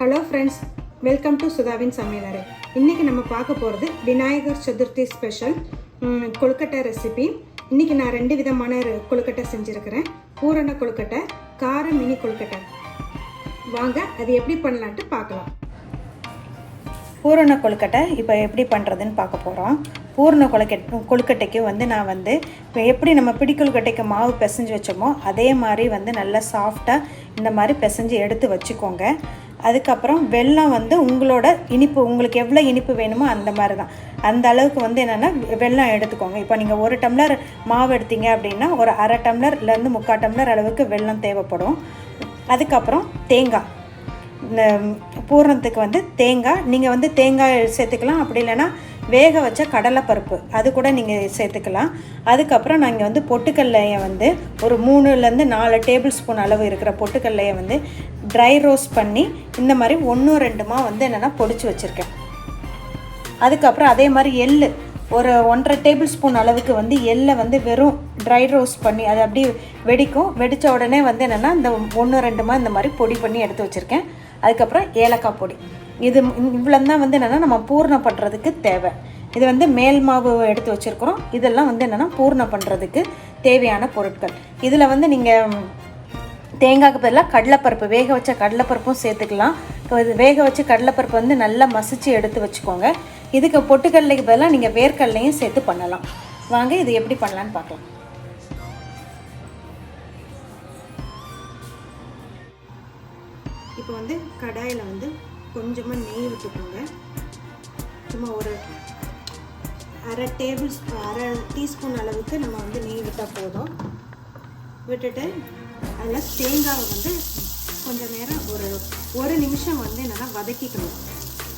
Hello friends welcome to சுதாவின் சமையலறை இன்றைக்கி நம்ம பார்க்க போகிறது விநாயகர் சதுர்த்தி ஸ்பெஷல் கொழுக்கட்டை ரெசிபி இன்றைக்கி நான் ரெண்டு விதமான கொழுக்கட்டை செஞ்சுருக்கிறேன். பூரண கொழுக்கட்டை கார மினி கொழுக்கட்டை. வாங்க அது எப்படி பண்ணலான்ட்டு பார்க்கலாம். பூரண கொழுக்கட்டை இப்போ எப்படி பண்ணுறதுன்னு பார்க்க போகிறோம் பூரண கொழுக்கட்டை கொழுக்கட்டைக்கு வந்து நான் வந்து இப்போ எப்படி நம்ம பிடி கொழுக்கட்டைக்கு மாவு பிசைஞ்சு வச்சோமோ அதே மாதிரி வந்து நல்லா சாஃப்டாக இந்த மாதிரி பிசைஞ்சு எடுத்து வச்சுக்கோங்க. அதுக்கப்புறம் வெல்லம் வந்து உங்களோட இனிப்பு உங்களுக்கு எவ்வளோ இனிப்பு வேணுமோ அந்த மாதிரி தான் அந்த அளவுக்கு வந்து என்னென்னா வெல்லம் எடுத்துக்கோங்க. இப்போ நீங்கள் ஒரு டம்ளர் மாவு எடுத்தீங்க அப்படின்னா ஒரு அரை டம்ளர்லேருந்து முக்கால் டம்ளர் அளவுக்கு வெல்லம் தேவைப்படும். அதுக்கப்புறம் தேங்காய். இந்த பூரணத்துக்கு வந்து தேங்காய். நீங்கள் வந்து தேங்காய் சேர்த்துக்கலாம். அப்படி இல்லைன்னா வேக வச்ச கடலைப்பருப்பு. அது கூட நீங்கள் சேர்த்துக்கலாம். அதுக்கப்புறம் நாங்கள் வந்து பொட்டுக்கல்லையை வந்து ஒரு மூணுலேருந்து நாலு டேபிள் ஸ்பூன் அளவு இருக்கிற பொட்டுக்கல்லையை வந்து ட்ரை ரோஸ்ட் பண்ணி இந்த மாதிரி ஒன்றும் ரெண்டுமா வந்து என்னென்னா பொடிச்சு வச்சுருக்கேன். அதுக்கப்புறம் அதே மாதிரி எள்ளு. ஒரு ஒன்றரை டேபிள் ஸ்பூன் அளவுக்கு வந்து எள்ளை வந்து வெறும் ட்ரை ரோஸ்ட் பண்ணி அது அப்படியே வெடிக்கும். வெடித்த உடனே வந்து என்னென்னா இந்த ஒன்று ரெண்டுமா இந்த மாதிரி பொடி பண்ணி எடுத்து வச்சுருக்கேன். அதுக்கப்புறம் ஏலக்காய் பொடி. இது இவ்வளோ தான் வந்து என்னென்னா நம்ம பூர்ணம் பண்ணுறதுக்கு தேவை. இது வந்து மேல் மாவு எடுத்து வச்சுருக்குறோம். இதெல்லாம் வந்து என்னென்னா பூர்ணம் பண்ணுறதுக்கு தேவையான பொருட்கள். இதில் வந்து நீங்கள் தேங்காய்க்கு பதிலாக கடலைப்பருப்பு. வேக வச்ச கடலைப்பருப்பும் சேர்த்துக்கலாம். இப்போ இது வேக வச்ச கடலைப்பருப்பு வந்து நல்லா மசிச்சு எடுத்து வச்சுக்கோங்க. இதுக்கு பொட்டுக்கடலைக்கு பதிலாக நீங்கள் வேர்க்கடலையும் சேர்த்து பண்ணலாம். வாங்க இது எப்படி பண்ணலான்னு பார்க்கலாம். இப்போ வந்து கடாயில் வந்து கொஞ்சமாக நெய் விட்டுக்கோங்க. சும்மா ஒரு அரை டேபிள் அரை டீஸ்பூன் அளவுக்கு நம்ம வந்து நெய் விட்டால் போதும். விட்டுட்டு அதில் தேங்காவை வந்து கொஞ்சம் நேரம் ஒரு ஒரு நிமிஷம் வந்து என்னென்னா வதக்கிக்கணும்.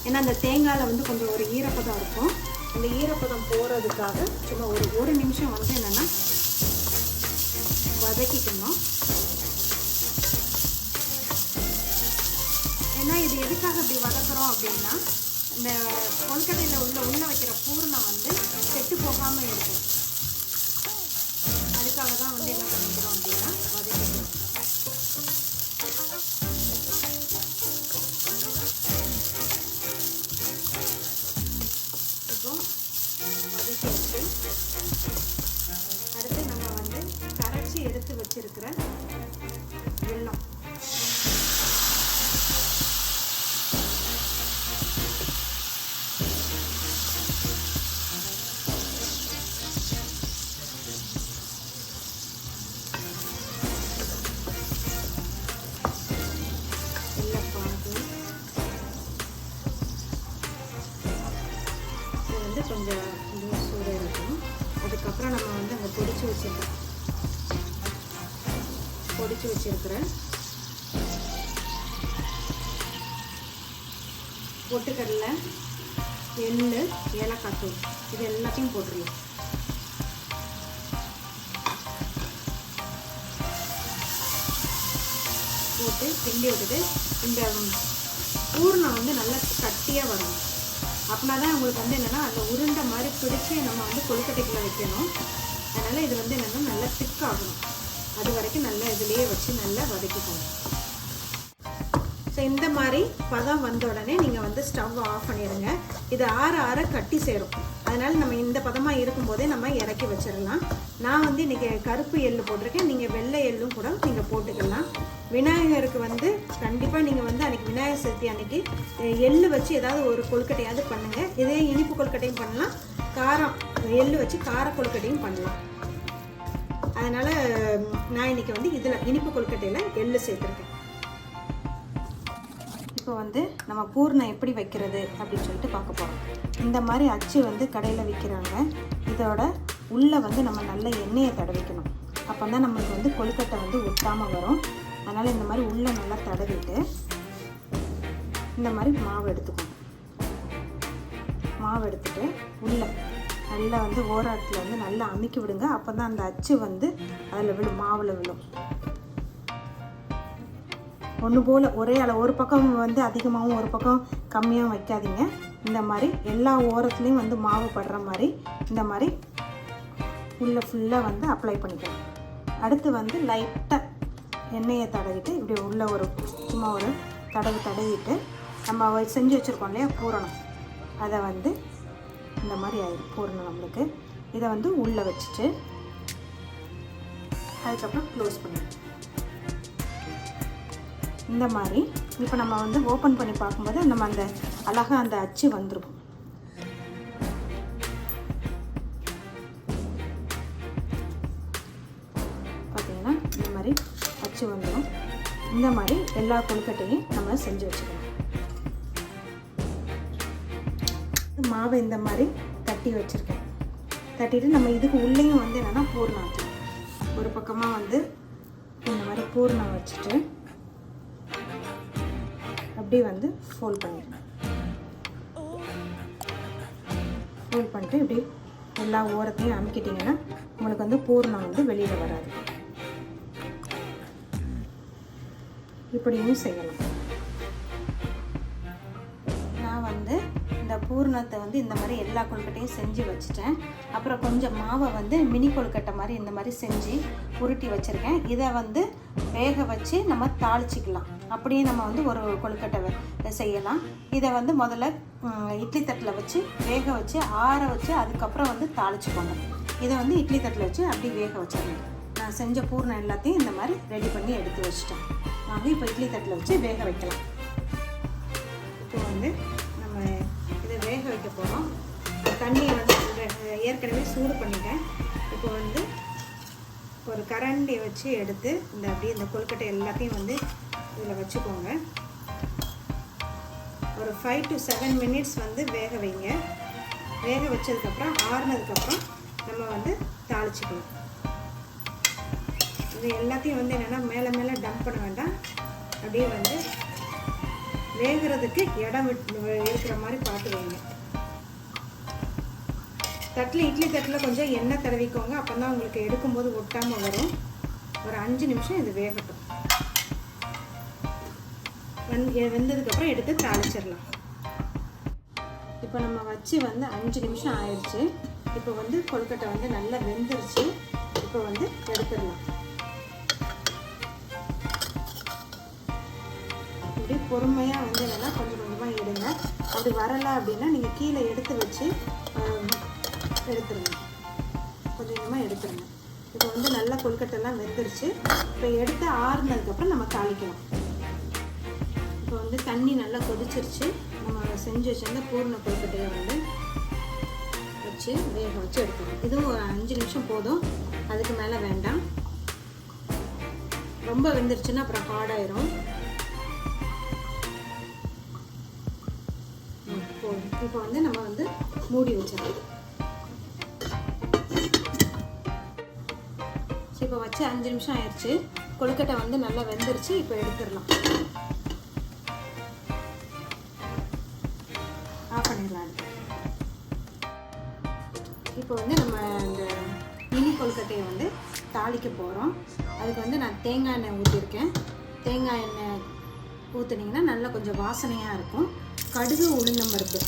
ஏன்னா அந்த தேங்காயில் வந்து கொஞ்சம் ஒரு ஈரப்பதம் இருக்கும். அந்த ஈரப்பதம் போகிறதுக்காக சும்மா ஒரு ஒரு நிமிஷம் வந்து என்னென்னா வதக்கிக்கணும். ஏன்னா இது எதுக்காக இப்படி வதக்குறோம் அப்படின்னா இந்த கொல்கட்டையில் உள்ள உள்ள வைக்கிற பூர்ணம் வந்து கெட்டு போகாமல் இருக்கும். அதுக்காக தான் வந்து என்ன பண்ணிக்கிறோம் அப்படின்னா பொடிச்சு வச்சுருக்கிறேன். பொட்டுக்கடலை எள்ளு ஏலக்காய் தூள் இது எல்லாத்தையும் போட்டுருவோம் போட்டு கிண்டி விட்டுட்டு இந்த பூர்ணம் வந்து நல்லா கட்டியாக வரும் அப்படின்னா தான் உங்களுக்கு வந்து என்னென்னா அந்த உருண்டை மாதிரி பிடிச்சி நம்ம வந்து கொழுக்கட்டைக்குள்ளே வைக்கணும். அதனால் இது வந்து என்னென்னா நல்லா திக்காகணும் அது வரைக்கும் நல்லா இதுலேயே வச்சு நல்லா வதக்கிக்கணும் ஸோ இந்த மாதிரி பதம் வந்த உடனே நீங்கள் வந்து ஸ்டவ் ஆஃப் பண்ணிடுங்க. இது ஆற ஆற கட்டி சேரும். அதனால் நம்ம இந்த பதமாக இருக்கும்போதே நம்ம இறக்கி வச்சிடலாம். நான் வந்து இன்றைக்கி கருப்பு எள்ளு போட்டிருக்கேன். நீங்கள் வெள்ளை எள்ளும் கூட நீங்கள் போட்டுக்கலாம். விநாயகருக்கு வந்து கண்டிப்பாக நீங்கள் வந்து அன்றைக்கி விநாயகர் சதுர்த்தி அன்னைக்கு எள்ளு வச்சு ஏதாவது ஒரு கொழுக்கட்டையாவது பண்ணுங்கள் இதே இனிப்பு கொழுக்கட்டையும் பண்ணலாம். காரம் எள்ளு வச்சு கார கொழுக்கட்டையும் பண்ணலாம். அதனால் நான் இன்றைக்கி வந்து இதில் இனிப்பு கொழுக்கட்டையில் எள்ளு சேர்த்துருக்கேன். இப்போ வந்து நம்ம பூர்ணம் எப்படி வைக்கிறது அப்படின்னு சொல்லிட்டு பார்க்க போகிறோம் இந்த மாதிரி அச்சு வந்து கடையில் விற்கிறாங்க இதோட உள்ளே வந்து நம்ம நல்ல எண்ணெயை தடவிக்கணும். அப்போ தான் நம்மளுக்கு வந்து கொழுக்கட்டை வந்து ஒட்டாமல் வரும். அதனால் இந்த மாதிரி உள்ளே நல்லா தடவிட்டு இந்த மாதிரி மாவு எடுத்துக்கணும். மாவு எடுத்துகிட்டு உள்ளே நல்லா வந்து ஓரத்தில் வந்து நல்லா அமுக்கி விடுங்க. அப்போ தான் அந்த அச்சு வந்து அதில் விழும் மாவில் விழும். ஒன்று போல் ஒரே அளவு. ஒரு பக்கம் வந்து அதிகமாகவும் ஒரு பக்கம் கம்மியாகவும் வைக்காதீங்க. இந்த மாதிரி எல்லா ஓரத்துலேயும் வந்து மாவு படுற மாதிரி இந்த மாதிரி உள்ளே ஃபுல்லாக வந்து அப்ளை பண்ணிக்கணும். அடுத்து வந்து லைட்டாக எண்ணெயை தடவிட்டு இப்படி உள்ள ஒரு சும்மா ஒரு தடவு தடவிட்டு நம்ம செஞ்சு வச்சுருக்கோம் இல்லையா பூரணம். அதை வந்து இந்த மாதிரி ஆயிடும் போடணும் நம்மளுக்கு. இதை வந்து உள்ளே வச்சுட்டு அதுக்கப்புறம் க்ளோஸ் பண்ணிடுவோம் இந்த மாதிரி இப்போ நம்ம வந்து ஓப்பன் பண்ணி பார்க்கும்போது நம்ம அந்த அழகாக அந்த அச்சு வந்துருக்கும் பார்த்தீங்கன்னா இந்த மாதிரி அச்சு வந்துடும் இந்த மாதிரி எல்லா கொழுக்கட்டையும் நம்ம செஞ்சு வச்சுக்கணும் மாவை இந்த மாதிரி தட்டி வச்சுருக்கேன். தட்டிட்டு நம்ம இதுக்கு உள்ளேயும் வந்து என்னென்னா பூர்ணம் ஒரு பக்கமாக வந்து இந்த மாதிரி பூர்ணம் வச்சுட்டு அப்படியே வந்து ஃபோல்ட் பண்ணிடுறேன் ஃபோல்ட் பண்ணிட்டு இப்படி எல்லா ஓரத்தையும் அமுக்கிட்டிங்கன்னா உங்களுக்கு வந்து பூர்ணம் வந்து வெளியில் வராது. இப்படியும் செய்யலாம். பூர்ணத்தை வந்து இந்த மாதிரி எல்லா கொழுக்கட்டையும் செஞ்சு வச்சுட்டேன். அப்புறம் கொஞ்சம் மாவை வந்து மினி கொழுக்கட்டை மாதிரி இந்த மாதிரி செஞ்சு உருட்டி வச்சுருக்கேன். இதை வந்து வேக வச்சு நம்ம தாளிச்சிக்கலாம். அப்படியே நம்ம வந்து ஒரு கொழுக்கட்டை வ- செய்யலாம். இதை வந்து முதல்ல இட்லி தட்டில் வச்சு வேக வச்சு ஆற வச்சு அதுக்கப்புறம் வந்து தாளிச்சுக்கோங்க. இதை வந்து இட்லி தட்டில் வச்சு அப்படியே வேக வச்சிடணும். நான் செஞ்ச பூர்ணம் எல்லாத்தையும் இந்த மாதிரி ரெடி பண்ணி எடுத்து வச்சிட்டேன். வாங்க இப்போ இட்லி தட்டில் வச்சு வேக வைக்கலாம். இப்போ வந்து வைக்க போகிறோம் தண்ணியை வந்து ஏற்கனவே சூடு பண்ணிட்டேன். இப்போ வந்து ஒரு கரண்டியை வச்சு எடுத்து இந்த அப்படியே இந்த கொழுக்கட்டை எல்லாத்தையும் வந்து இதில் வச்சுக்கோங்க. ஒரு ஃபைவ் டு செவன் மினிட்ஸ் வந்து வேக வைங்க. வேக வச்சதுக்கப்புறம் ஆறுனதுக்கப்புறம் நம்ம வந்து தாளிச்சுக்கணும் இது எல்லாத்தையும் வந்து என்னென்னா மேலே மேலே டம்ப் பண்ண வேண்டாம். அப்படியே வந்து வேகிறதுக்கு இடம் விட்டு இருக்கிற மாதிரி பார்த்து வைங்க. தட்டில் இட்லி தட்டில் கொஞ்சம் எண்ணெய் தடவிக்கோங்க. அப்போ தான் உங்களுக்கு எடுக்கும்போது ஒட்டாமல் வரும். ஒரு அஞ்சு நிமிஷம் இது வேகட்டும். வெந் வெந்ததுக்கப்புறம் எடுத்து தாளிச்சிடலாம். இப்போ நம்ம வச்சு வந்து அஞ்சு நிமிஷம் ஆயிடுச்சு இப்போ வந்து கொழுக்கட்டை வந்து நல்லா வெந்துருச்சு. இப்போ வந்து எடுத்துடலாம். இப்படி பொறுமையாக வந்து என்னென்னா கொஞ்சம் கொஞ்சமாக எடுங்க. அப்படி வரலை அப்படின்னா நீங்கள் கீழே எடுத்து வச்சு எடுத்துருங்க. கொஞ்சம் கொஞ்சமாக எடுத்துருங்க. இப்போ வந்து நல்லா கொழுக்கட்டைலாம் வெந்துருச்சு. இப்போ எடுத்து ஆறுனதுக்கப்புறம் நம்ம தாளிக்கலாம். இப்போ வந்து தண்ணி நல்லா கொதிச்சிருச்சு. நம்ம செஞ்சு வச்சிருந்த பூர்ண கொழுக்கட்டையை வந்து வச்சு வேக வச்சு எடுத்துக்கணும் இதுவும் ஒரு அஞ்சு நிமிஷம் போதும். அதுக்கு மேலே வேண்டாம். ரொம்ப வெந்துருச்சுன்னா அப்புறம் ஹார்டாயிரும் ம், இப்போ வந்து நம்ம வந்து மூடி வச்சிடலாம். இப்போ வச்சு அஞ்சு நிமிஷம் ஆயிடுச்சு. கொழுக்கட்டை வந்து நல்லா வெந்துருச்சு இப்போ எடுத்துடலாம். ஆஃப் பண்ணிடலாம். இப்போ வந்து நம்ம இந்த மினி கொழுக்கட்டையை வந்து தாளிக்க போகிறோம் அதுக்கு வந்து நான் தேங்காய் எண்ணெய் ஊற்றிருக்கேன் தேங்காய் எண்ணெய் ஊற்றுனீங்கன்னா நல்லா கொஞ்சம் வாசனையாக இருக்கும். கடுகு உளுந்தம்பருப்பு.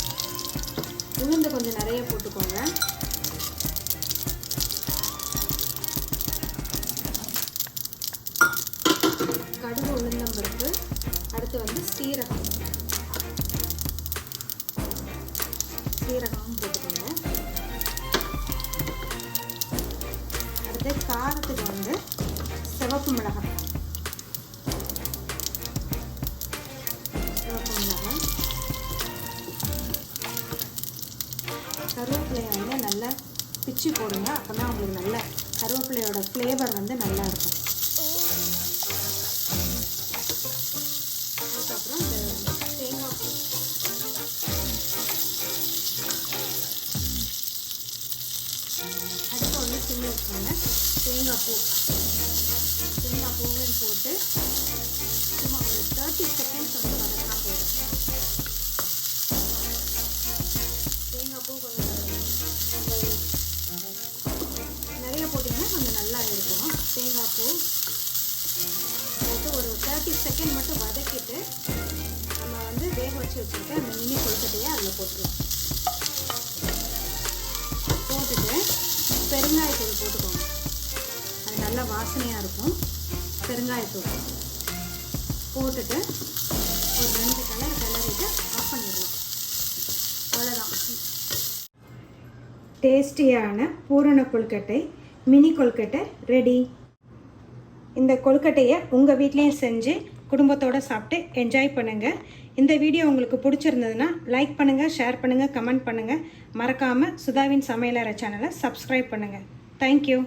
உளுந்து கொஞ்சம் நிறைய போட்டுக்கோங்க. சீரகம். சீரகம் போட்டுக்கோங்க. அடுத்து காரத்துக்கு வந்து சிவப்பு மிளகாய். சிவப்பு மிளகாய். கருவேப்பிலையை வந்து நல்லா பிச்சு போடுங்க. அப்போ தான் உங்களுக்கு நல்ல கருவேப்பிலையோட ஃப்ளேவர் வந்து நல்லா இருக்கும். வந்து வேக அந்த மினி கொழுக்கட்டையை அதில் போட்டுருவோம் போட்டுட்டு பெருங்காயத்தூள் போட்டுக்கோங்க. அது நல்லா வாசனையாக இருக்கும். பெருங்காயத்தூள் போட்டுட்டு ஒரு ரெண்டு கலர் கிளறிட்டு ஆஃப் பண்ணிடலாம். அவ்வளோதான் டேஸ்டியான பூரண கொழுக்கட்டை மினி கொழுக்கட்டை ரெடி இந்த கொழுக்கட்டையை உங்கள் வீட்லேயும் செஞ்சு குடும்பத்தோடு சாப்பிட்டு என்ஜாய் பண்ணுங்கள் இந்த வீடியோ உங்களுக்கு பிடிச்சிருந்ததுன்னா லைக் பண்ணுங்கள் ஷேர் பண்ணுங்கள் கமெண்ட் பண்ணுங்கள் மறக்காமல் சுதாவின் சமையலறை சேனலை சப்ஸ்கிரைப் பண்ணுங்கள் தேங்க்யூ